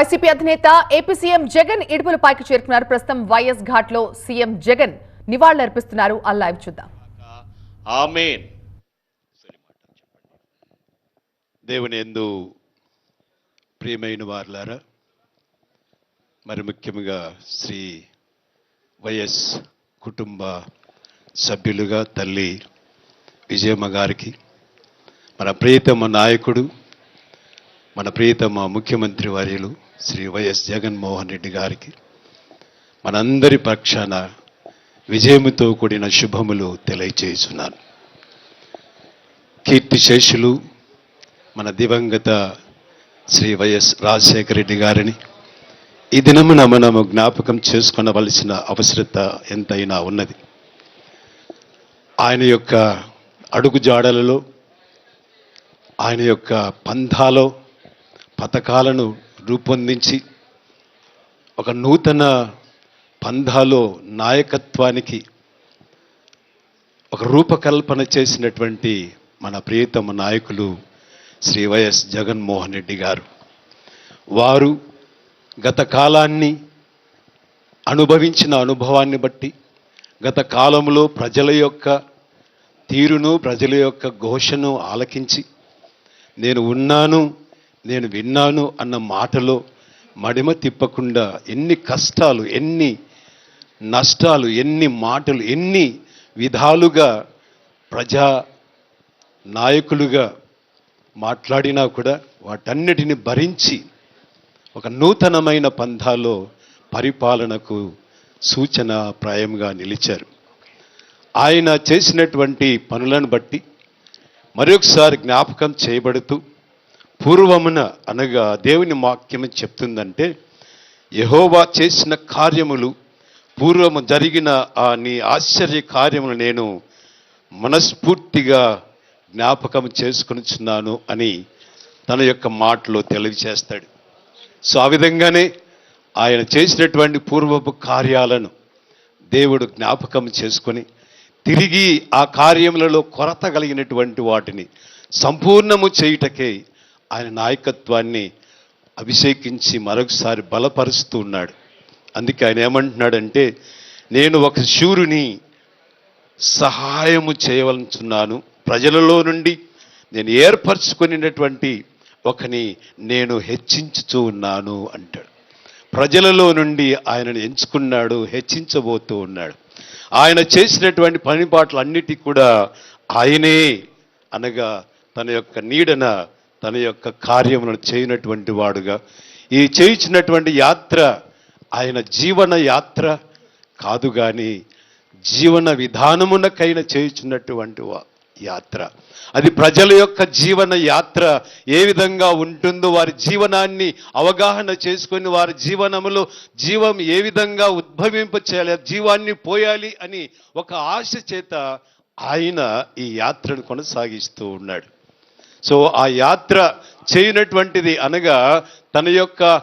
YCP అధినేత AP CM Jagan ఇడుపులపాకి చేరుకున్నారు. ప్రస్తుతం వైఎస్ ఘాట్లో సీఎం జగన్ నివాళులర్పిస్తున్నారు. ఆ లైవ్ చూద్దాం. ఆమెన్. దేవుని ఎందు ప్రియమైన వారులారా మరి ముఖ్యంగా శ్రీ వైఎస్ కుటుంబ సభ్యులుగా తల్లి విజయమ్మ గారికి మన ప్రియతమ నాయకుడు మన ప్రియతమ ముఖ్యమంత్రి వర్యులు శ్రీ వైఎస్ జగన్మోహన్ రెడ్డి గారికి మనందరి పక్షాన విజయముతో కూడిన శుభములు తెలియచేస్తున్నాను కీర్తిశేషులు మన దివంగత శ్రీ వైఎస్ రాజశేఖర రెడ్డి గారిని ఈ దినమున మనము జ్ఞాపకం చేసుకునవలసిన అవసరత ఎంతైనా ఉన్నది. ఆయన యొక్క అడుగుజాడలలో ఆయన యొక్క పంథాలో పథకాలను రూపొందించి ఒక నూతన పంధాలో నాయకత్వానికి ఒక రూపకల్పన చేసినటువంటి మన ప్రియతమ నాయకులు శ్రీ వైఎస్ జగన్మోహన్ రెడ్డి గారు. వారు గత కాలాన్ని అనుభవించిన అనుభవాన్ని బట్టి గత కాలంలో ప్రజల యొక్క తీరును ప్రజల యొక్క ఘోషను ఆలకించి నేను ఉన్నాను నేను విన్నాను అన్న మాటలో మడిమ తిప్పకుండా ఎన్ని కష్టాలు ఎన్ని నష్టాలు ఎన్ని మాటలు ఎన్ని విధాలుగా ప్రజా నాయకులుగా మాట్లాడినా కూడా వాటన్నిటిని భరించి ఒక నూతనమైన పంథాలో పరిపాలనకు సూచన ప్రాయంగా నిలిచారు. ఆయన చేసినటువంటి పనులను బట్టి మరొకసారి జ్ఞాపకం చేయబడుతూ పూర్వమున అనగా దేవుని వాక్యం చెప్తుందంటే యహోవా చేసిన కార్యములు పూర్వము జరిగిన ఆ నీ ఆశ్చర్య కార్యములు నేను మనస్ఫూర్తిగా జ్ఞాపకం చేసుకొనిచున్నాను అని తన యొక్క మాటలో తెలియజేస్తాడు సో ఆ విధంగానే ఆయన చేసినటువంటి పూర్వపు కార్యాలను దేవుడు జ్ఞాపకం చేసుకొని తిరిగి ఆ కార్యములలో కొరత కలిగినటువంటి వాటిని సంపూర్ణము చేయుటకే ఆయన నాయకత్వాన్ని అభిషేకించి మరొకసారి బలపరుస్తూ ఉన్నాడు. అందుకే ఆయన ఏమంటున్నాడంటే నేను ఒక శూరుని సహాయము చేయవలచున్నాను ప్రజలలో నుండి నేను ఏర్పరచుకునేటువంటి ఒకని నేను హెచ్చించుతూ ఉన్నాను అంటాడు. ప్రజలలో నుండి ఆయనను ఎంచుకున్నాడు హెచ్చించబోతూ ఉన్నాడు. ఆయన చేసినటువంటి పనిపాట్లు కూడా ఆయనే అనగా తన యొక్క నీడన తన యొక్క కార్యములను చేయనటువంటి వాడుగా. ఈ చేయించినటువంటి యాత్ర ఆయన జీవన యాత్ర కాదు కానీ జీవన విధానమునకైనా చేయించినటువంటి వా- యాత్ర. అది ప్రజల యొక్క జీవన యాత్ర. ఏ విధంగా ఉంటుందో వారి జీవనాన్ని అవగాహన చేసుకొని వారి జీవనములో జీవం ఏ విధంగా ఉద్భవింప చేయాలి జీవాన్ని పోయాలి అని ఒక ఆశ చేత ఆయన ఈ యాత్రను కొనసాగిస్తూ ఉన్నాడు. సో ఆ యాత్ర చేయనటువంటిది అనగా తన యొక్క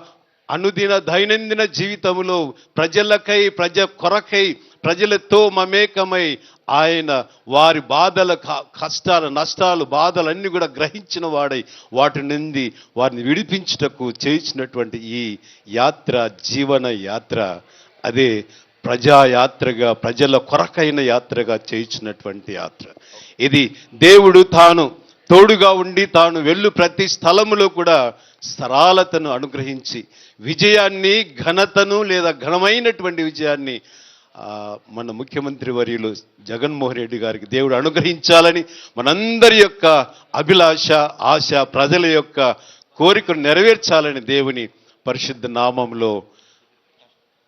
అనుదిన దైనందిన జీవితంలో ప్రజలకై ప్రజ కొరకై ప్రజలతో మమేకమై ఆయన వారి బాధల క- నష్టాలు బాధలు అన్నీ కూడా గ్రహించిన వాడై వాటి నుండి వారిని విడిపించుటకు చేయించినటువంటి ఈ యాత్ర జీవన యాత్ర. అదే ప్రజాయాత్రగా ప్రజల కొరకైన యాత్రగా చేయించినటువంటి యాత్ర. ఇది దేవుడు తాను తోడుగా ఉండి తాను వెళ్ళు ప్రతి స్థలములో కూడా సరాలతను అనుగ్రహించి విజయాన్ని ఘనతను లేదా ఘనమైనటువంటి విజయాన్ని మన ముఖ్యమంత్రి వర్యులు జగన్మోహన్ రెడ్డి గారికి దేవుడు అనుగ్రహించాలని మనందరి యొక్క అభిలాష ఆశ ప్రజల యొక్క కోరికను నెరవేర్చాలని దేవుని పరిశుద్ధ నామంలో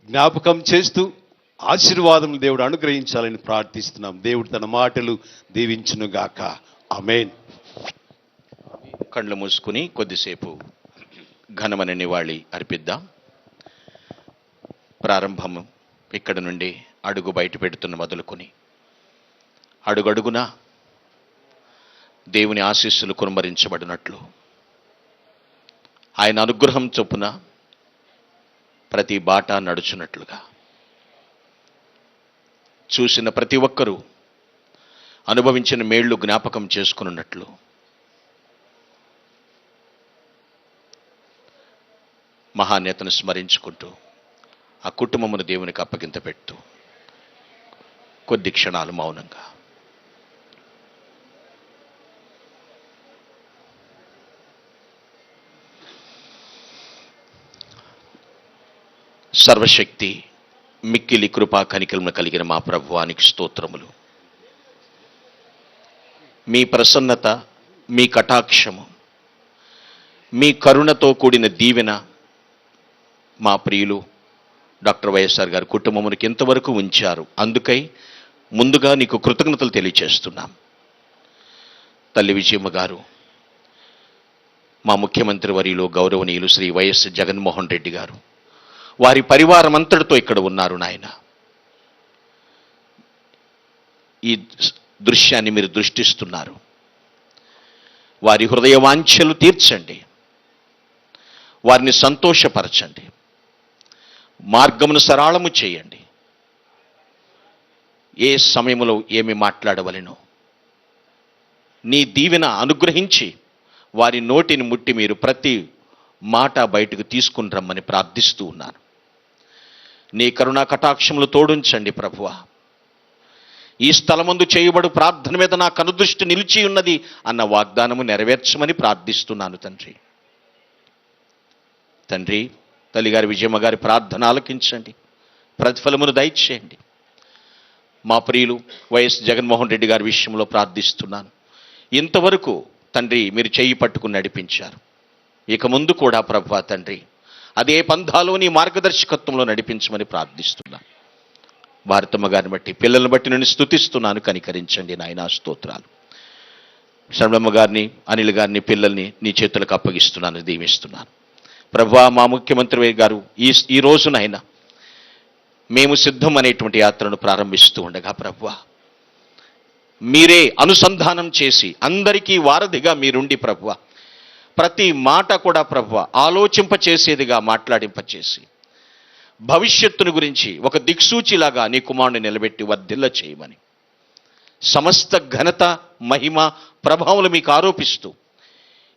జ్ఞాపకం చేస్తూ ఆశీర్వాదం దేవుడు అనుగ్రహించాలని ప్రార్థిస్తున్నాం. దేవుడు తన మాటలు దీవించునుగాక. అమేన్ కళ్ళు మూసుకుని కొద్దిసేపు ఘనమైన నివాళి అర్పిద్దాం. ప్రారంభం ఇక్కడ నుండి అడుగు బయట పెడుతున్న మొదలుకొని అడుగడుగునా దేవుని ఆశీస్సులు కురుమరించబడినట్లు. ఆయన అనుగ్రహం చొప్పున ప్రతి బాట నడుచున్నట్లుగా. చూసిన ప్రతి ఒక్కరూ అనుభవించిన మేళ్ళు జ్ఞాపకం చేసుకున్నట్లు మహానేతను స్మరించుకుంటూ ఆ కుటుంబమును దేవునికి అప్పగింత పెడుతూ కొద్ది క్షణాలు మౌనంగా. సర్వశక్తి మిక్కిలి కృపా కనికలను కలిగిన మా ప్రభువానికి స్తోత్రములు. మీ ప్రసన్నత మీ కటాక్షము మీ కరుణతో కూడిన దీవెన మా ప్రియులు డాక్టర్ వైఎస్ఆర్ గారి కుటుంబమునికి ఎంతవరకు ఉంచారు. అందుకై ముందుగా నీకు కృతజ్ఞతలు తెలియచేస్తున్నాం. తల్లి విజయమ్మ గారు మా ముఖ్యమంత్రి వరిలో గౌరవనీయులు శ్రీ వైఎస్ జగన్మోహన్ రెడ్డి గారు వారి పరివారం అంతటితో ఇక్కడ ఉన్నారు నాయన. ఈ దృశ్యాన్ని మీరు దృష్టిస్తున్నారు. వారి హృదయ వాంఛలు తీర్చండి. వారిని సంతోషపరచండి. మార్గమును సరళము చేయండి. ఏ సమయంలో ఏమి మాట్లాడవలెనో. నీ దీవెన అనుగ్రహించి వారి నోటిని ముట్టి మీరు ప్రతి మాట బయటకు తీసుకుని రమ్మని ప్రార్థిస్తూ ఉన్నాను. నీ కరుణా కటాక్షములు తోడుంచండి ప్రభువ. ఈ స్థలమందు చేయబడు ప్రార్థన మీద నా కనుదృష్టి నిలిచి ఉన్నది అన్న వాగ్దానము నెరవేర్చమని ప్రార్థిస్తున్నాను తండ్రి. తండ్రి తల్లిగారి విజయమ్మ గారి ప్రార్థన ఆలకించండి. ప్రతిఫలమును దయచేయండి. మా ప్రియులు వైఎస్ జగన్మోహన్ రెడ్డి గారి విషయంలో ప్రార్థిస్తున్నాను. ఇంతవరకు తండ్రి మీరు చెయ్యి పట్టుకుని నడిపించారు. ఇక ముందు కూడా ప్రభా తండ్రి అదే పంథాలోని మార్గదర్శకత్వంలో నడిపించమని ప్రార్థిస్తున్నాను. భారతమ్మ గారిని బట్టి పిల్లల్ని బట్టి నేను స్తుతిస్తున్నాను కనికరించండి నాయనా స్తోత్రాలు. శరణమ్మ గారిని అనిల్ గారిని పిల్లల్ని నీ చేతులకు అప్పగిస్తున్నాను దీవిస్తున్నాను. ప్రభా మా ముఖ్యమంత్రి గారు ఈ ఈ రోజునైనా మేము సిద్ధం అనేటువంటి యాత్రను ప్రారంభిస్తూ ఉండగా ప్రభా మీరే అనుసంధానం చేసి అందరికీ వారధిగా మీరుండి ప్రభువ ప్రతి మాట కూడా ప్రభువ ఆలోచింపచేసేదిగా మాట్లాడింపచేసి భవిష్యత్తును గురించి ఒక దిక్సూచిలాగా నీ కుమారుని నిలబెట్టి వర్ధిల్ల చేయమని సమస్త ఘనత మహిమ ప్రభావములు మీకు ఆరోపిస్తూ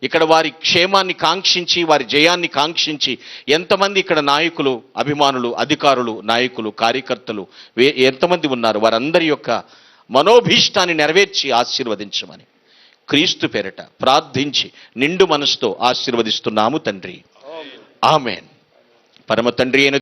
ఇక్కడ వారి క్షేమాన్ని కాంక్షించి వారి జయాన్ని కాంక్షించి ఎంతమంది ఇక్కడ నాయకులు అభిమానులు అధికారులు నాయకులు కార్యకర్తలు ఎంతమంది ఉన్నారు? వారందరి యొక్క మనోభీష్టాన్ని నెరవేర్చి ఆశీర్వదించమని. క్రీస్తు పేరట ప్రార్థించి నిండు మనసుతో ఆశీర్వదిస్తున్నాము తండ్రి. ఆమెన్. పరమ తండ్రి అయిన